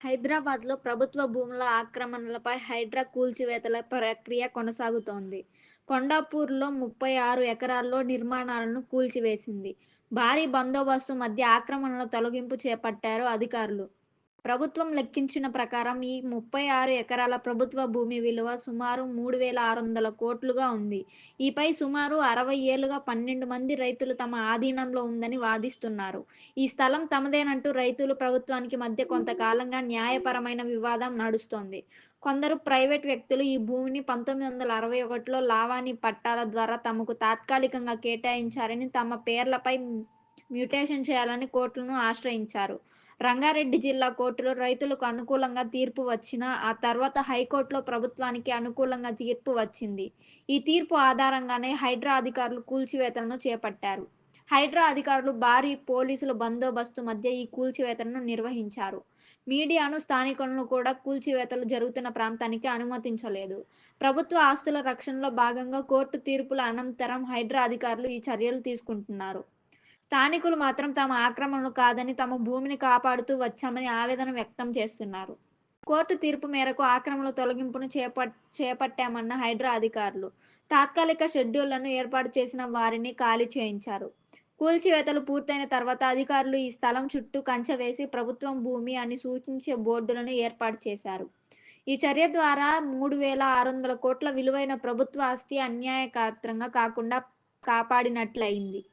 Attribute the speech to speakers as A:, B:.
A: హైదరాబాద్‌లో ప్రభుత్వ భూముల ఆక్రమణలపై హైడ్రా కూల్చివేతల ప్రక్రియ కొనసాగుతోంది. కొండాపూర్‌లో ముప్పై ఆరు ఎకరాల్లో నిర్మాణాలను కూల్చివేసింది. భారీ బందోబస్తు మధ్య ఆక్రమణల తొలగింపు చేపట్టారు అధికారులు. ప్రభుత్వం లెక్కించిన ప్రకారం ఈ ముప్పై ఆరు ఎకరాల ప్రభుత్వ భూమి విలువ సుమారు మూడు వేల ఆరు వందల కోట్లుగా ఉంది. ఈపై సుమారు అరవై ఏళ్ళుగా పన్నెండు మంది రైతులు తమ ఆధీనంలో ఉందని వాదిస్తున్నారు. ఈ స్థలం తమదేనంటూ రైతులు, ప్రభుత్వానికి మధ్య కొంతకాలంగా న్యాయపరమైన వివాదం నడుస్తోంది. కొందరు ప్రైవేట్ వ్యక్తులు ఈ భూమిని పంతొమ్మిది వందల అరవై ఒకటిలో లావాణి పట్టాల ద్వారా తమకు తాత్కాలికంగా కేటాయించారని, తమ పేర్లపై మ్యుటేషన్ చేయాలని కోర్టులను ఆశ్రయించారు. రంగారెడ్డి జిల్లా కోర్టులో రైతులకు అనుకూలంగా తీర్పు వచ్చినా, ఆ తర్వాత హైకోర్టులో ప్రభుత్వానికి అనుకూలంగా తీర్పు వచ్చింది. ఈ తీర్పు ఆధారంగానే హైడ్రా అధికారులు కూల్చివేతలను చేపట్టారు. హైడ్రా అధికారులు భారీ పోలీసుల బందోబస్తు మధ్య ఈ కూల్చివేతలను నిర్వహించారు. మీడియాను, స్థానికులను కూడా కూల్చివేతలు జరుగుతున్న ప్రాంతానికి అనుమతించలేదు. ప్రభుత్వ ఆస్తుల రక్షణలో భాగంగా కోర్టు తీర్పుల అనంతరం హైడ్రా అధికారులు ఈ చర్యలు తీసుకుంటున్నారు. స్థానికులు మాత్రం తమ ఆక్రమణలు కాదని, తమ భూమిని కాపాడుతూ వచ్చామని ఆవేదన వ్యక్తం చేస్తున్నారు. కోర్టు తీర్పు మేరకు ఆక్రమణల తొలగింపును చేపట్ చేపట్టామన్న హైడ్రా అధికారులు, తాత్కాలిక షెడ్యూళ్ళను ఏర్పాటు చేసిన వారిని ఖాళీ చేయించారు. కూల్చివేతలు పూర్తయిన తర్వాత అధికారులు ఈ స్థలం చుట్టూ కంచె వేసి ప్రభుత్వం భూమి అని సూచించే బోర్డులను ఏర్పాటు చేశారు. ఈ చర్య ద్వారా మూడు వేల ఆరు వందల కోట్ల విలువైన ప్రభుత్వ ఆస్తి అన్యాయకాత్రంగా కాకుండా కాపాడినట్లయింది.